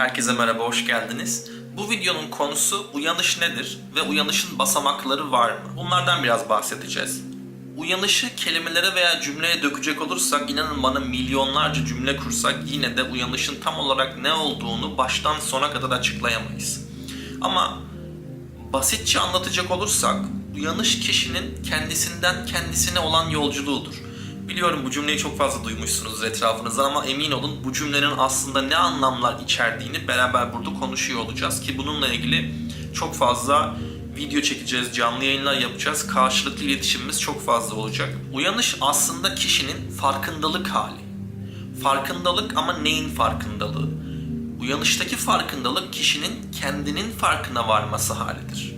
Herkese merhaba, hoş geldiniz. Bu videonun konusu uyanış nedir ve uyanışın basamakları var mı? Bunlardan biraz bahsedeceğiz. Uyanışı kelimelere veya cümleye dökecek olursak inanın bana milyonlarca cümle kursak yine de uyanışın tam olarak ne olduğunu baştan sona kadar açıklayamayız. Ama basitçe anlatacak olursak uyanış kişinin kendisinden kendisine olan yolculuğudur. Biliyorum bu cümleyi çok fazla duymuşsunuz etrafınızda ama emin olun bu cümlenin aslında ne anlamlar içerdiğini beraber burada konuşuyor olacağız ki bununla ilgili çok fazla video çekeceğiz, canlı yayınlar yapacağız. Karşılıklı iletişimimiz çok fazla olacak. Uyanış aslında kişinin farkındalık hali. Farkındalık ama neyin farkındalığı? Uyanıştaki farkındalık kişinin kendinin farkına varması halidir.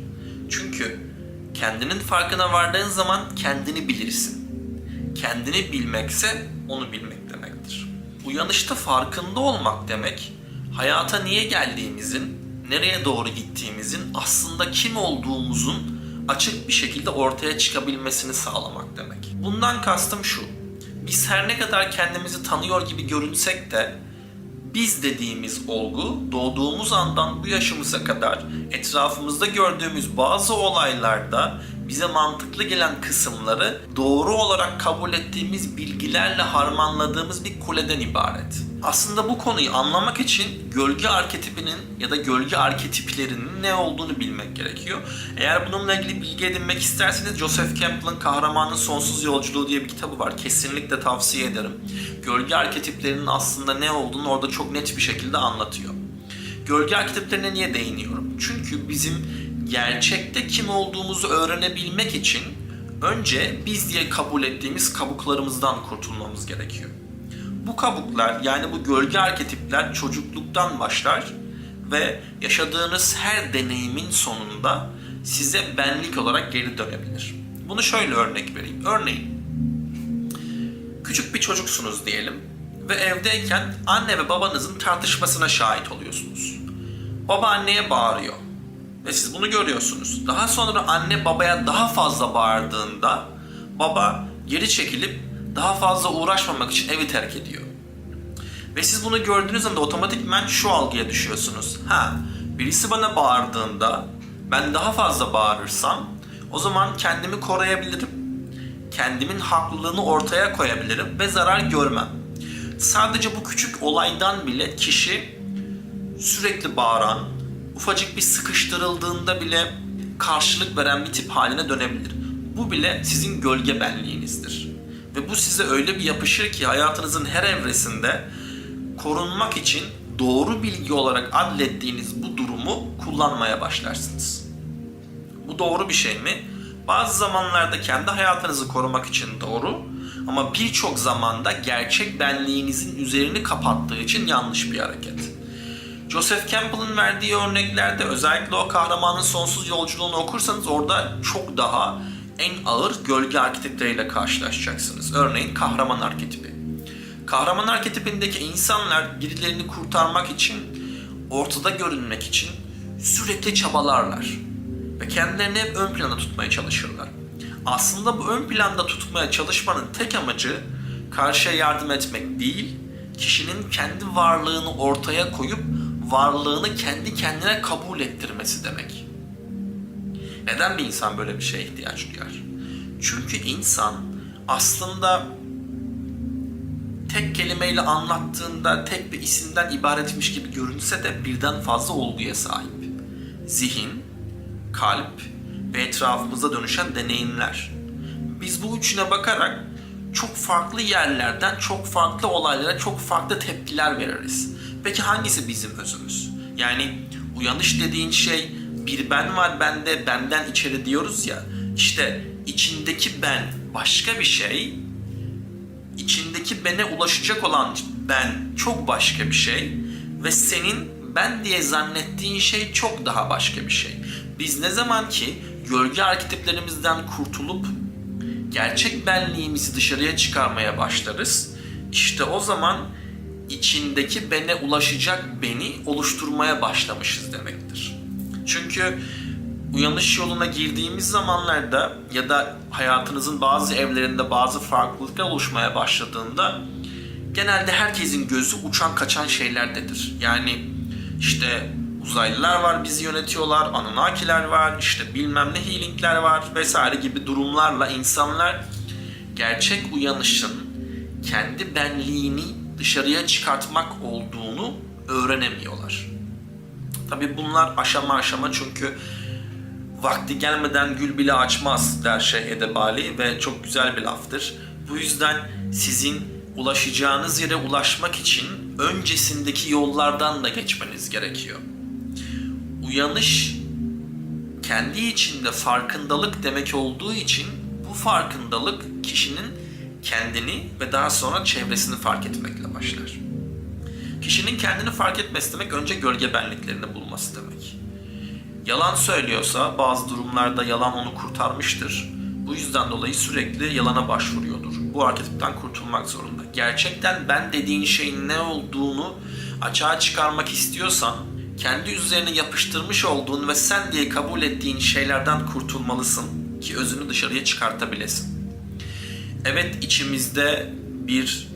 Çünkü kendinin farkına vardığın zaman kendini bilirsin. Kendini bilmekse onu bilmek demektir. Uyanışta farkında olmak demek, hayata niye geldiğimizin, nereye doğru gittiğimizin, aslında kim olduğumuzun açık bir şekilde ortaya çıkabilmesini sağlamak demek. Bundan kastım şu. Biz her ne kadar kendimizi tanıyor gibi görünsek de biz dediğimiz olgu doğduğumuz andan bu yaşımıza kadar etrafımızda gördüğümüz bazı olaylarda bize mantıklı gelen kısımları doğru olarak kabul ettiğimiz bilgilerle harmanladığımız bir kuleden ibaret. Aslında bu konuyu anlamak için gölge arketipinin ya da gölge arketiplerinin ne olduğunu bilmek gerekiyor. Eğer bununla ilgili bilgi edinmek isterseniz Joseph Campbell'ın Kahramanın Sonsuz Yolculuğu diye bir kitabı var. Kesinlikle tavsiye ederim. Gölge arketiplerinin aslında ne olduğunu orada çok net bir şekilde anlatıyor. Gölge arketiplerine niye değiniyorum? Çünkü bizim gerçekte kim olduğumuzu öğrenebilmek için önce biz diye kabul ettiğimiz kabuklarımızdan kurtulmamız gerekiyor. Bu kabuklar yani bu gölge arketipler çocukluktan başlar ve yaşadığınız her deneyimin sonunda size benlik olarak geri dönebilir. Bunu şöyle örnek vereyim. Örneğin küçük bir çocuksunuz diyelim ve evdeyken anne ve babanızın tartışmasına şahit oluyorsunuz. Baba anneye bağırıyor ve siz bunu görüyorsunuz. Daha sonra anne babaya daha fazla bağırdığında baba geri çekilip daha fazla uğraşmamak için evi terk ediyor. Ve siz bunu gördüğünüz anda otomatikmen şu algıya düşüyorsunuz. Ha, birisi bana bağırdığında ben daha fazla bağırırsam o zaman kendimi koruyabilirim. Kendimin haklılığını ortaya koyabilirim ve zarar görmem. Sadece bu küçük olaydan bile kişi sürekli bağıran, ufacık bir sıkıştırıldığında bile karşılık veren bir tip haline dönebilir. Bu bile sizin gölge benliğinizdir. Ve bu size öyle bir yapışır ki hayatınızın her evresinde korunmak için doğru bilgi olarak adlettiğiniz bu durumu kullanmaya başlarsınız. Bu doğru bir şey mi? Bazı zamanlarda kendi hayatınızı korumak için doğru ama birçok zamanda gerçek benliğinizin üzerini kapattığı için yanlış bir hareket. Joseph Campbell'ın verdiği örneklerde özellikle o kahramanın sonsuz yolculuğunu okursanız orada çok daha en ağır gölge arketipleriyle karşılaşacaksınız. Örneğin kahraman arketipi. Kahraman arketipindeki insanlar birilerini kurtarmak için, ortada görünmek için sürekli çabalarlar. Ve kendilerini hep ön planda tutmaya çalışırlar. Aslında bu ön planda tutmaya çalışmanın tek amacı karşıya yardım etmek değil, kişinin kendi varlığını ortaya koyup varlığını kendi kendine kabul ettirmesi demek. Neden bir insan böyle bir şeye ihtiyaç duyar? Çünkü insan aslında tek kelimeyle anlattığında tek bir isimden ibaretmiş gibi görünse de birden fazla olguya sahip. Zihin, kalp ve etrafımızda dönüşen deneyimler. Biz bu üçüne bakarak çok farklı yerlerden çok farklı olaylara çok farklı tepkiler veririz. Peki hangisi bizim özümüz? Yani uyanış dediğin şey bir ben var bende benden içeri diyoruz ya. İşte içindeki ben başka bir şey, içindeki bene ulaşacak olan ben çok başka bir şey ve senin ben diye zannettiğin şey çok daha başka bir şey. Biz ne zaman ki gölge arketiplerimizden kurtulup gerçek benliğimizi dışarıya çıkarmaya başlarız, işte o zaman içindeki bene ulaşacak beni oluşturmaya başlamışız demektir. Çünkü uyanış yoluna girdiğimiz zamanlarda ya da hayatınızın bazı evlerinde bazı farklılıklar oluşmaya başladığında genelde herkesin gözü uçan kaçan şeylerdedir. Yani işte uzaylılar var bizi yönetiyorlar, Anunnakiler var, işte bilmem ne healingler var vesaire gibi durumlarla insanlar gerçek uyanışın kendi benliğini dışarıya çıkartmak olduğunu öğrenemiyorlar. Tabi bunlar aşama aşama çünkü vakti gelmeden gül bile açmaz der Şeyh Edebali ve çok güzel bir laftır. Bu yüzden sizin ulaşacağınız yere ulaşmak için öncesindeki yollardan da geçmeniz gerekiyor. Uyanış kendi içinde farkındalık demek olduğu için bu farkındalık kişinin kendini ve daha sonra çevresini fark etmekle başlar. Kişinin kendini fark etmesi demek önce gölge benliklerini bulması demek. Yalan söylüyorsa bazı durumlarda yalan onu kurtarmıştır. Bu yüzden dolayı sürekli yalana başvuruyordur. Bu arketipten kurtulmak zorunda. Gerçekten ben dediğin şeyin ne olduğunu açığa çıkarmak istiyorsan kendi üzerine yapıştırmış olduğun ve sen diye kabul ettiğin şeylerden kurtulmalısın ki özünü dışarıya çıkartabilesin. Evet içimizde bir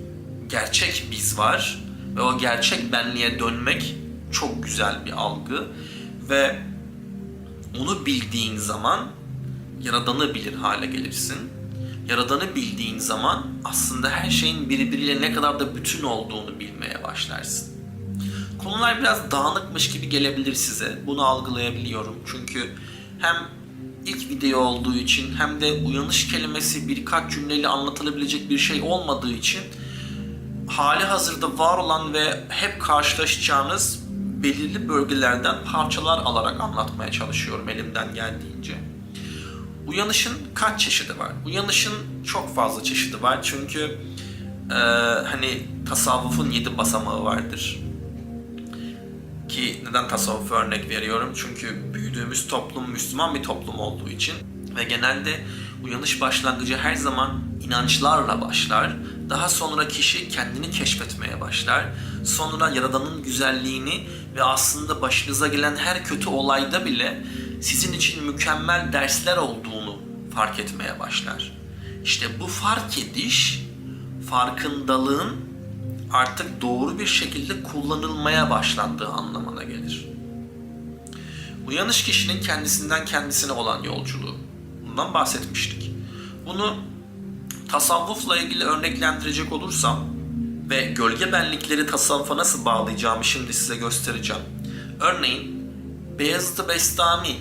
gerçek biz var ve o gerçek benliğe dönmek çok güzel bir algı ve onu bildiğin zaman Yaradan'ı bilir hale gelirsin. Yaradan'ı bildiğin zaman aslında her şeyin birbiriyle ne kadar da bütün olduğunu bilmeye başlarsın. Konular biraz dağınıkmış gibi gelebilir size. Bunu algılayabiliyorum. Çünkü hem ilk video olduğu için hem de uyanış kelimesi birkaç cümleyle anlatılabilecek bir şey olmadığı için hali hazırda var olan ve hep karşılaşacağınız belirli bölgelerden parçalar alarak anlatmaya çalışıyorum elimden geldiğince. Uyanışın kaç çeşidi var? Uyanışın çok fazla çeşidi var çünkü e, hani tasavvufun yedi basamağı vardır. Ki neden tasavvufu örnek veriyorum? Çünkü büyüdüğümüz toplum Müslüman bir toplum olduğu için ve genelde uyanış başlangıcı her zaman inançlarla başlar. Daha sonra kişi kendini keşfetmeye başlar. Sonra Yaradan'ın güzelliğini ve aslında başınıza gelen her kötü olayda bile sizin için mükemmel dersler olduğunu fark etmeye başlar. İşte bu fark ediş, farkındalığın artık doğru bir şekilde kullanılmaya başlandığı anlamına gelir. Uyanış kişinin kendisinden kendisine olan yolculuğu. Bundan bahsetmiştik. Bunu tasavvufla ilgili örneklendirecek olursam ve gölge benlikleri tasavvufa nasıl bağlayacağımı şimdi size göstereceğim. Örneğin Beyazıt Bestami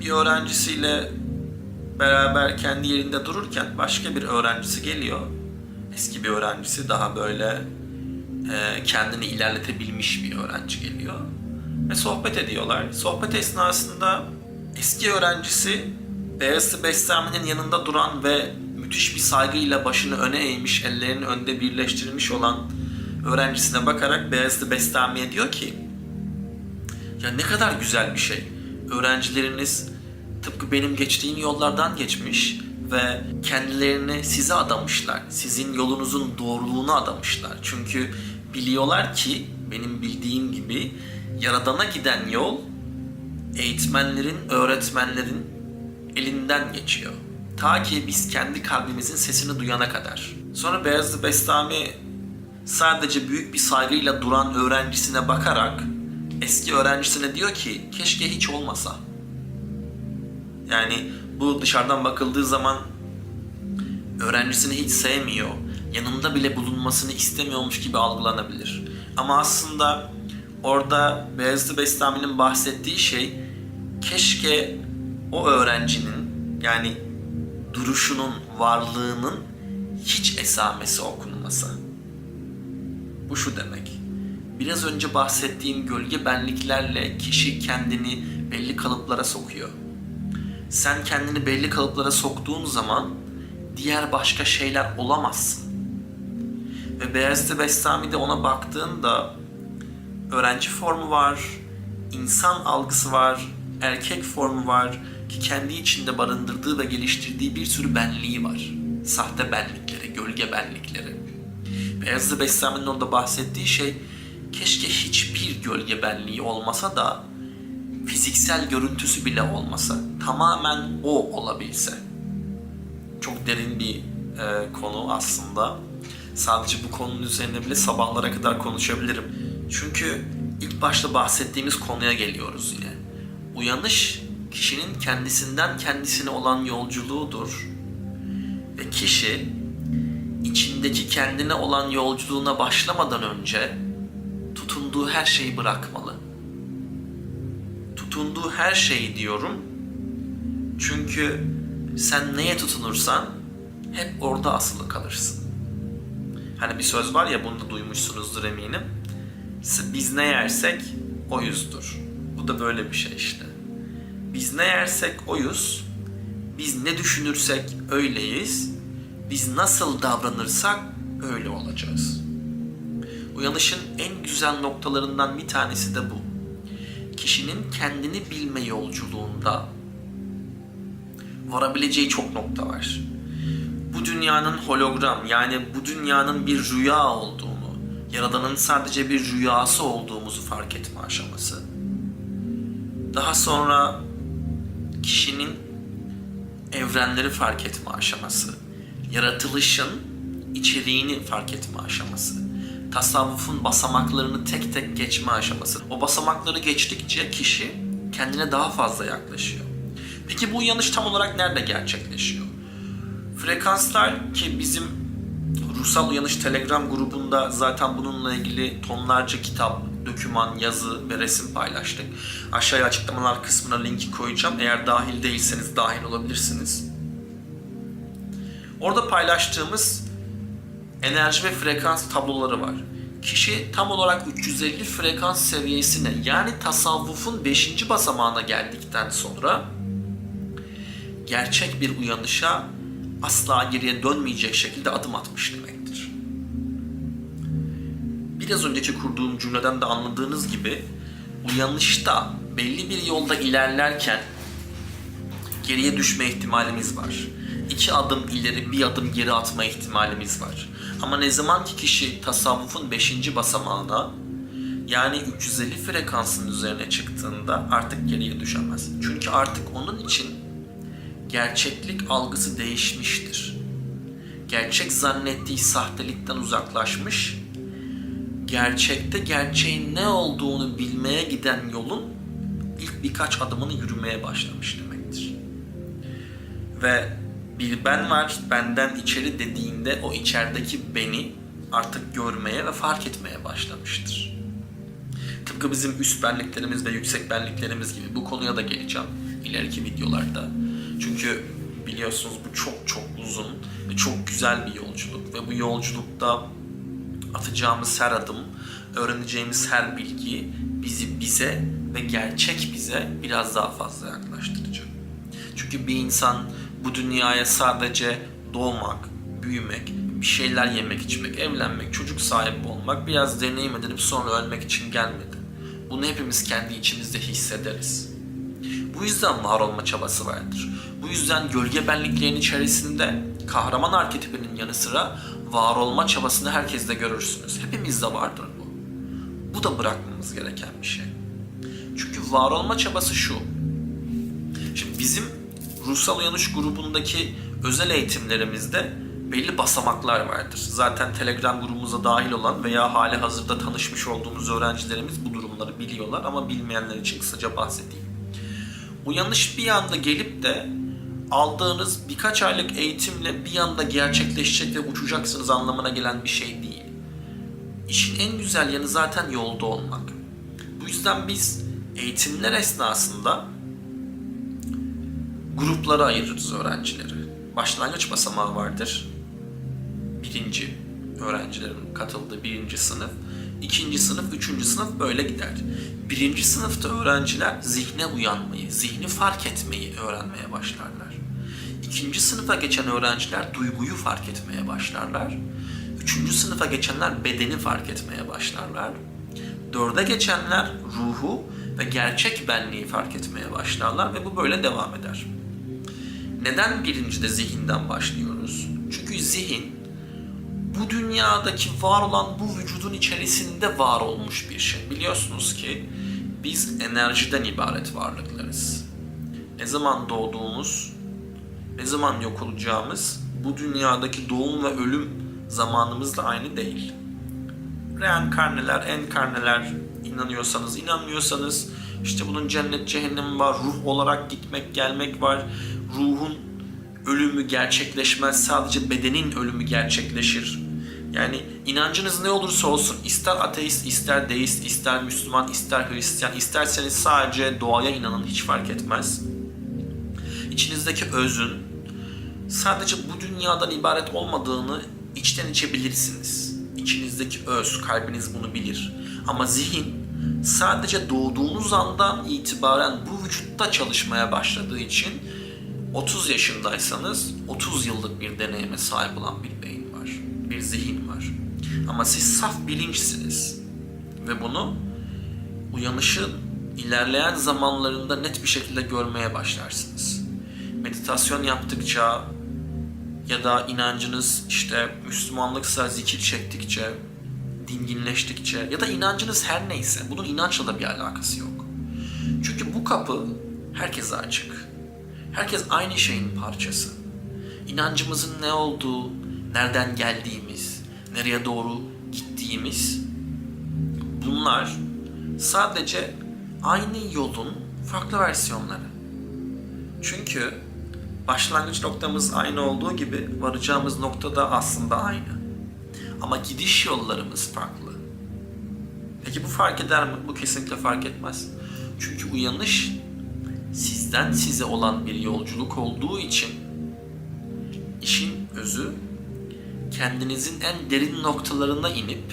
bir öğrencisiyle beraber kendi yerinde dururken başka bir öğrencisi geliyor. Eski bir öğrencisi daha böyle e, kendini ilerletebilmiş bir öğrenci geliyor. Ve sohbet ediyorlar. Sohbet esnasında eski öğrencisi Beyazıt Bestami'nin yanında duran ve müthiş bir saygıyla başını öne eğmiş, ellerini önde birleştirilmiş olan öğrencisine bakarak Beyazıt Bestami'ye diyor ki ya ne kadar güzel bir şey. Öğrencileriniz tıpkı benim geçtiğim yollardan geçmiş ve kendilerini size adamışlar. Sizin yolunuzun doğruluğunu adamışlar. Çünkü biliyorlar ki benim bildiğim gibi Yaradan'a giden yol eğitmenlerin, öğretmenlerin elinden geçiyor. Ta ki biz kendi kalbimizin sesini duyana kadar. Sonra Beyazlı Bestami sadece büyük bir saygıyla duran öğrencisine bakarak eski öğrencisine diyor ki keşke hiç olmasa. Yani bu dışarıdan bakıldığı zaman öğrencisini hiç sevmiyor, yanında bile bulunmasını istemiyormuş gibi algılanabilir. Ama aslında orada Beyazıt Bestami'nin bahsettiği şey keşke o öğrencinin yani duruşunun, varlığının hiç esamesi okunmasa. Bu şu demek. Biraz önce bahsettiğim gölge benliklerle kişi kendini belli kalıplara sokuyor. Sen kendini belli kalıplara soktuğun zaman diğer başka şeyler olamazsın. Ve Beyazıt Bestami'de ona baktığında öğrenci formu var, insan algısı var, erkek formu var ki kendi içinde barındırdığı ve geliştirdiği bir sürü benliği var. Sahte benlikleri, gölge benlikleri. Beyazıt Bestami'nin orada bahsettiği şey keşke hiçbir gölge benliği olmasa da fiziksel görüntüsü bile olmasa tamamen o olabilse. Çok derin bir e, konu aslında. Sadece bu konunun üzerine bile sabahlara kadar konuşabilirim. Çünkü ilk başta bahsettiğimiz konuya geliyoruz yine. Uyanış kişinin kendisinden kendisine olan yolculuğudur. Ve kişi içindeki kendine olan yolculuğuna başlamadan önce tutunduğu her şeyi bırakmalı. Tutunduğu her şeyi diyorum. Çünkü sen neye tutunursan hep orada asılı kalırsın. Hani bir söz var ya bunu da duymuşsunuzdur eminim. Biz ne yersek oyuzdur. Bu da böyle bir şey işte. Biz ne yersek oyuz. Biz ne düşünürsek öyleyiz. Biz nasıl davranırsak öyle olacağız. Uyanışın en güzel noktalarından bir tanesi de bu. Kişinin kendini bilme yolculuğunda varabileceği çok nokta var. Bu dünyanın hologram yani bu dünyanın bir rüya olduğunu, Yaradan'ın sadece bir rüyası olduğumuzu fark etme aşaması. Daha sonra kişinin evrenleri fark etme aşaması, yaratılışın içeriğini fark etme aşaması, tasavvufun basamaklarını tek tek geçme aşaması. O basamakları geçtikçe kişi kendine daha fazla yaklaşıyor. Peki bu uyanış tam olarak nerede gerçekleşiyor? Frekanslar ki bizim Ruhsal Uyanış Telegram grubunda zaten bununla ilgili tonlarca kitap, döküman, yazı ve resim paylaştık. Aşağıya açıklamalar kısmına linki koyacağım. Eğer dahil değilseniz dahil olabilirsiniz. Orada paylaştığımız enerji ve frekans tabloları var. Kişi tam olarak 350 frekans seviyesine yani tasavvufun 5. basamağına geldikten sonra gerçek bir uyanışa asla geriye dönmeyecek şekilde adım atmış demektir. Biraz önceki kurduğum cümleden de anladığınız gibi uyanışta belli bir yolda ilerlerken geriye düşme ihtimalimiz var. İki adım ileri bir adım geri atma ihtimalimiz var. Ama ne zaman ki kişi tasavvufun 5. basamağına yani 350 frekansın üzerine çıktığında artık geriye düşemez. Çünkü artık onun için gerçeklik algısı değişmiştir. Gerçek zannettiği sahtelikten uzaklaşmış, gerçekte gerçeğin ne olduğunu bilmeye giden yolun ilk birkaç adımını yürümeye başlamış demektir. Ve bir ben var, benden içeri dediğinde o içerideki beni artık görmeye ve fark etmeye başlamıştır. Tıpkı bizim üst benliklerimiz ve yüksek benliklerimiz gibi bu konuya da geleceğim ileriki videolarda. Çünkü biliyorsunuz bu çok çok uzun ve çok güzel bir yolculuk ve bu yolculukta atacağımız her adım, öğreneceğimiz her bilgi bizi bize ve gerçek bize biraz daha fazla yaklaştıracak. Çünkü bir insan bu dünyaya sadece doğmak, büyümek, bir şeyler yemek, içmek, evlenmek, çocuk sahibi olmak, biraz deneyim edinip sonra ölmek için gelmedi. Bunu hepimiz kendi içimizde hissederiz. Bu yüzden var olma çabası vardır. Bu yüzden gölge benliklerin içerisinde kahraman arketipinin yanı sıra var olma çabasını herkeste görürsünüz. Hepimizde vardır bu. Bu da bırakmamız gereken bir şey. Çünkü var olma çabası şu. Şimdi bizim ruhsal uyanış grubundaki özel eğitimlerimizde belli basamaklar vardır. Zaten Telegram grubumuza dahil olan veya hali hazırda tanışmış olduğumuz öğrencilerimiz bu durumları biliyorlar ama bilmeyenler için kısaca bahsedeyim. Uyanış bir anda gelip de aldığınız birkaç aylık eğitimle bir anda gerçekleşecek ve uçacaksınız anlamına gelen bir şey değil. İşin en güzel yanı zaten yolda olmak. Bu yüzden biz eğitimler esnasında gruplara ayırırız öğrencileri. Başlangıç basamağı vardır. Birinci öğrencilerin katıldığı birinci sınıf. ikinci sınıf, üçüncü sınıf böyle gider. Birinci sınıfta öğrenciler zihne uyanmayı, zihni fark etmeyi öğrenmeye başlarlar. İkinci sınıfa geçen öğrenciler duyguyu fark etmeye başlarlar. Üçüncü sınıfa geçenler bedeni fark etmeye başlarlar. Dörde geçenler ruhu ve gerçek benliği fark etmeye başlarlar ve bu böyle devam eder. Neden birincide zihinden başlıyoruz? Çünkü zihin bu dünyadaki var olan bu vücudun içerisinde var olmuş bir şey. Biliyorsunuz ki biz enerjiden ibaret varlıklarız. Ne zaman doğduğumuz, ne zaman yok olacağımız bu dünyadaki doğum ve ölüm zamanımızla aynı değil. Reenkarneler, enkarneler inanıyorsanız, inanmıyorsanız işte bunun cennet cehennem var, ruh olarak gitmek gelmek var. Ruhun ölümü gerçekleşmez, sadece bedenin ölümü gerçekleşir. Yani inancınız ne olursa olsun, ister ateist, ister deist, ister Müslüman, ister Hristiyan, isterseniz sadece doğaya inanın hiç fark etmez. İçinizdeki özün sadece bu dünyadan ibaret olmadığını içten içe bilirsiniz. İçinizdeki öz, kalbiniz bunu bilir. Ama zihin sadece doğduğunuz andan itibaren bu vücutta çalışmaya başladığı için 30 yaşındaysanız 30 yıllık bir deneyime sahip olan bir beyin var, bir zihin var. Ama siz saf bilinçsiniz ve bunu uyanışın ilerleyen zamanlarında net bir şekilde görmeye başlarsınız. Meditasyon yaptıkça ya da inancınız işte Müslümanlıksa zikir çektikçe, dinginleştikçe ya da inancınız her neyse bunun inançla da bir alakası yok. Çünkü bu kapı herkese açık. Herkes aynı şeyin parçası. İnancımızın ne olduğu, nereden geldiğimiz, nereye doğru gittiğimiz bunlar sadece aynı yolun farklı versiyonları. Çünkü başlangıç noktamız aynı olduğu gibi varacağımız nokta da aslında aynı. Ama gidiş yollarımız farklı. Peki bu fark eder mi? Bu kesinlikle fark etmez. Çünkü uyanış sizden size olan bir yolculuk olduğu için işin özü kendinizin en derin noktalarına inip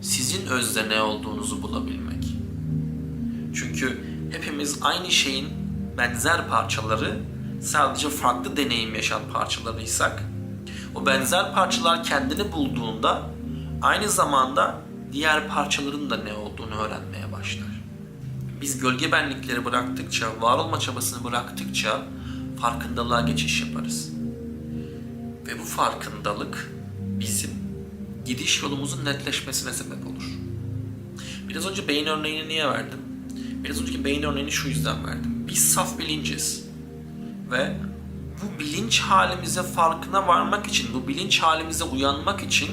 sizin özde ne olduğunuzu bulabilmek. Çünkü hepimiz aynı şeyin benzer parçaları sadece farklı deneyim yaşayan parçalarıysak o benzer parçalar kendini bulduğunda aynı zamanda diğer parçaların da ne olduğunu öğrenmeye başlar. Biz gölge benlikleri bıraktıkça, var olma çabasını bıraktıkça farkındalığa geçiş yaparız. Ve bu farkındalık bizim gidiş yolumuzun netleşmesine sebep olur. Biraz önce beyin örneğini niye verdim? Biraz önceki beyin örneğini şu yüzden verdim. Biz saf bilinciz. Ve bu bilinç halimize farkına varmak için, bu bilinç halimize uyanmak için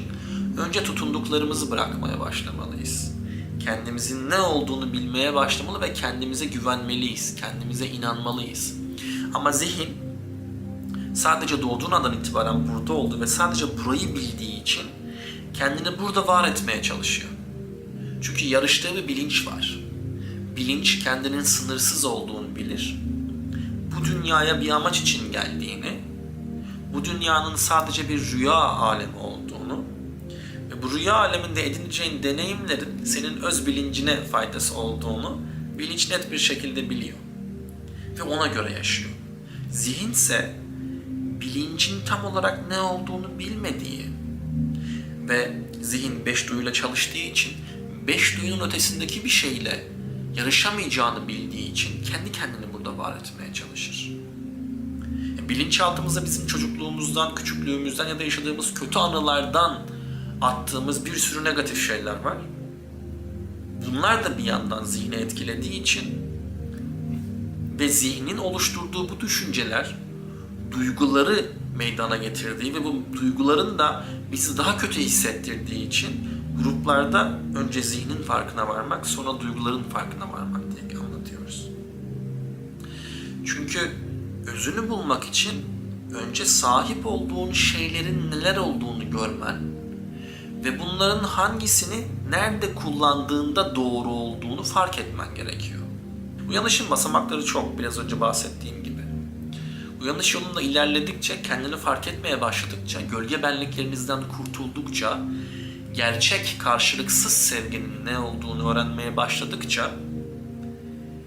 önce tutunduklarımızı bırakmaya başlamalıyız. Kendimizin ne olduğunu bilmeye başlamalı ve kendimize güvenmeliyiz, kendimize inanmalıyız. Ama zihin sadece doğduğun andan itibaren burada oldu ve sadece burayı bildiği için kendini burada var etmeye çalışıyor. Çünkü yarıştığı bir bilinç var. Bilinç kendinin sınırsız olduğunu bilir. Dünyaya bir amaç için geldiğini, bu dünyanın sadece bir rüya alemi olduğunu ve bu rüya aleminde edineceğin deneyimlerin senin öz bilincine faydası olduğunu bilinç net bir şekilde biliyor. Ve ona göre yaşıyor. Zihinse bilincin tam olarak ne olduğunu bilmediği ve zihin beş duyuyla çalıştığı için beş duyunun ötesindeki bir şeyle yarışamayacağını bildiği için kendi kendini burada var etmeye çalışır. E, Bilinçaltımızda bizim çocukluğumuzdan, küçüklüğümüzden ya da yaşadığımız kötü anılardan attığımız bir sürü negatif şeyler var. Bunlar da bir yandan zihni etkilediği için ve zihnin oluşturduğu bu düşünceler duyguları meydana getirdiği ve bu duyguların da bizi daha kötü hissettirdiği için gruplarda önce zihnin farkına varmak sonra duyguların farkına varmak diye anlatıyoruz. Çünkü özünü bulmak için önce sahip olduğun şeylerin neler olduğunu görmen ve bunların hangisini nerede kullandığında doğru olduğunu fark etmen gerekiyor. Uyanışın basamakları çok biraz önce bahsettiğim gibi. Uyanış yolunda ilerledikçe, kendini fark etmeye başladıkça, gölge benliklerinizden kurtuldukça, gerçek karşılıksız sevginin ne olduğunu öğrenmeye başladıkça,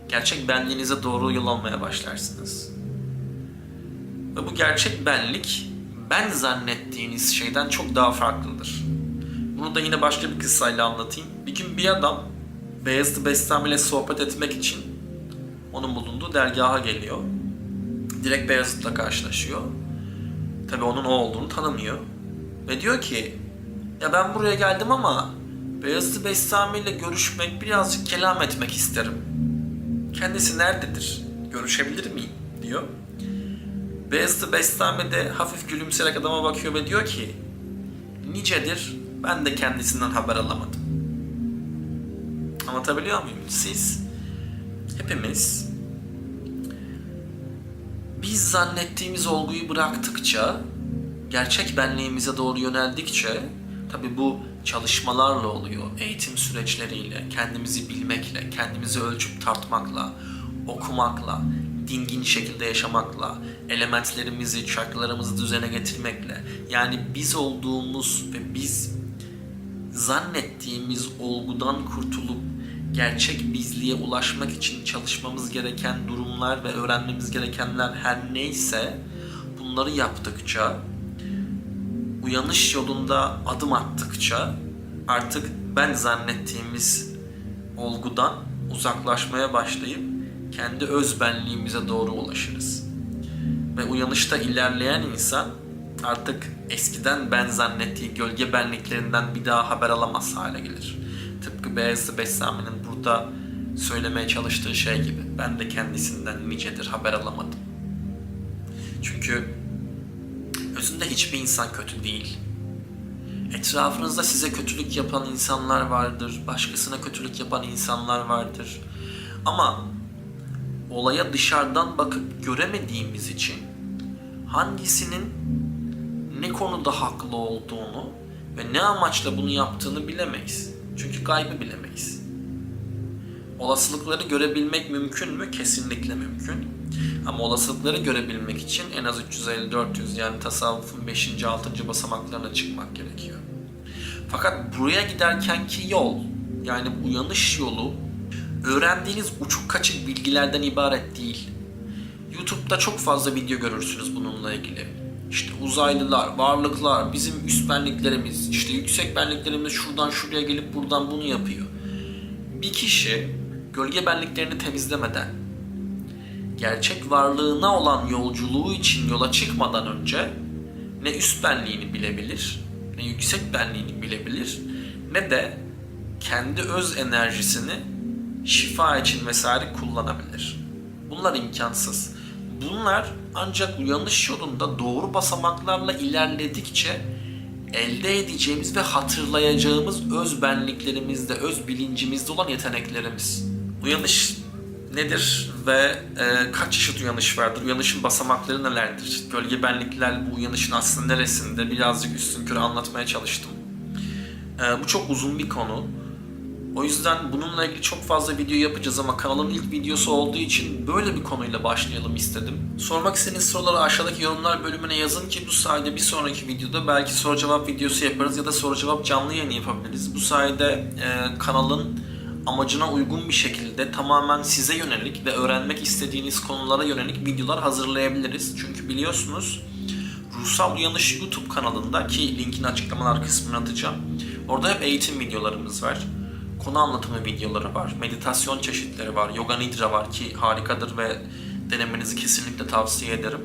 gerçek benliğinize doğru yol almaya başlarsınız. Ve bu gerçek benlik, ben zannettiğiniz şeyden çok daha farklıdır. Bunu da yine başka bir kıssayla anlatayım. Bir gün bir adam Beyazıt Bestami ile sohbet etmek için onun bulunduğu dergaha geliyor. Direkt Beyazıt'la karşılaşıyor. Tabi onun o olduğunu tanımıyor. Ve diyor ki ya ben buraya geldim ama Beyazıt Bestami ile görüşmek, birazcık kelam etmek isterim. Kendisi nerededir? Görüşebilir miyim? diyor. Beyazıt Bestami de hafif gülümseyerek adama bakıyor ve diyor ki nicedir ben de kendisinden haber alamadım. Anlatabiliyor muyum? Siz hepimiz biz zannettiğimiz olguyu bıraktıkça, gerçek benliğimize doğru yöneldikçe, tabi bu çalışmalarla oluyor, eğitim süreçleriyle, kendimizi bilmekle, kendimizi ölçüp tartmakla, okumakla, dingin şekilde yaşamakla, elementlerimizi, çakralarımızı düzene getirmekle, yani biz olduğumuz ve biz zannettiğimiz olgudan kurtulup gerçek bizliğe ulaşmak için çalışmamız gereken durumlar ve öğrenmemiz gerekenler her neyse bunları yaptıkça uyanış yolunda adım attıkça artık ben zannettiğimiz olgudan uzaklaşmaya başlayıp kendi öz benliğimize doğru ulaşırız. Ve uyanışta ilerleyen insan artık eskiden ben zannettiği gölge benliklerinden bir daha haber alamaz hale gelir. Tıpkı Beyazıt Bestami'nin burada söylemeye çalıştığı şey gibi. Ben de kendisinden nicedir haber alamadım. Çünkü özünde hiçbir insan kötü değil. Etrafınızda size kötülük yapan insanlar vardır, başkasına kötülük yapan insanlar vardır. Ama olaya dışarıdan bakıp göremediğimiz için hangisinin ne konuda haklı olduğunu ve ne amaçla bunu yaptığını bilemeyiz. Çünkü gaybı bilemeyiz. Olasılıkları görebilmek mümkün mü? Kesinlikle mümkün. Ama olasılıkları görebilmek için en az 350-400 yani tasavvufun 5. 6. basamaklarına çıkmak gerekiyor. Fakat buraya giderkenki yol yani uyanış yolu öğrendiğiniz uçuk kaçık bilgilerden ibaret değil. YouTube'da çok fazla video görürsünüz bununla ilgili. İşte uzaylılar, varlıklar, bizim üst benliklerimiz, işte yüksek benliklerimiz şuradan şuraya gelip buradan bunu yapıyor. Bir kişi gölge benliklerini temizlemeden, gerçek varlığına olan yolculuğu için yola çıkmadan önce ne üst benliğini bilebilir, ne yüksek benliğini bilebilir, ne de kendi öz enerjisini şifa için vesaire kullanabilir. Bunlar imkansız. Bunlar ancak uyanış yolunda doğru basamaklarla ilerledikçe elde edeceğimiz ve hatırlayacağımız öz benliklerimizde, öz bilincimizde olan yeteneklerimiz. Uyanış nedir ve e, kaç çeşit uyanış vardır? Uyanışın basamakları nelerdir? Gölge benlikler bu uyanışın aslında neresinde? Birazcık üstünkörü anlatmaya çalıştım. E, bu çok uzun bir konu. O yüzden bununla ilgili çok fazla video yapacağız ama kanalın ilk videosu olduğu için böyle bir konuyla başlayalım istedim. Sormak istediğiniz soruları aşağıdaki yorumlar bölümüne yazın ki bu sayede bir sonraki videoda belki soru cevap videosu yaparız ya da soru cevap canlı yayını yapabiliriz. Bu sayede e, kanalın amacına uygun bir şekilde tamamen size yönelik ve öğrenmek istediğiniz konulara yönelik videolar hazırlayabiliriz. Çünkü biliyorsunuz Ruhsal Uyanış YouTube kanalında ki linkini açıklamalar kısmına atacağım. Orada hep eğitim videolarımız var konu anlatımı videoları var, meditasyon çeşitleri var, yoga nidra var ki harikadır ve denemenizi kesinlikle tavsiye ederim.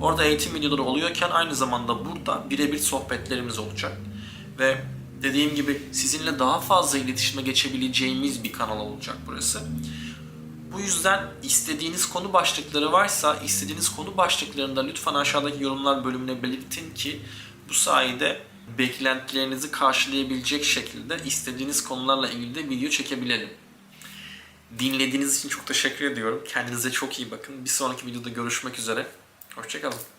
Orada eğitim videoları oluyorken aynı zamanda burada birebir sohbetlerimiz olacak. Ve dediğim gibi sizinle daha fazla iletişime geçebileceğimiz bir kanal olacak burası. Bu yüzden istediğiniz konu başlıkları varsa istediğiniz konu başlıklarında lütfen aşağıdaki yorumlar bölümüne belirtin ki bu sayede beklentilerinizi karşılayabilecek şekilde istediğiniz konularla ilgili de video çekebilelim. Dinlediğiniz için çok teşekkür ediyorum. Kendinize çok iyi bakın. Bir sonraki videoda görüşmek üzere. Hoşçakalın.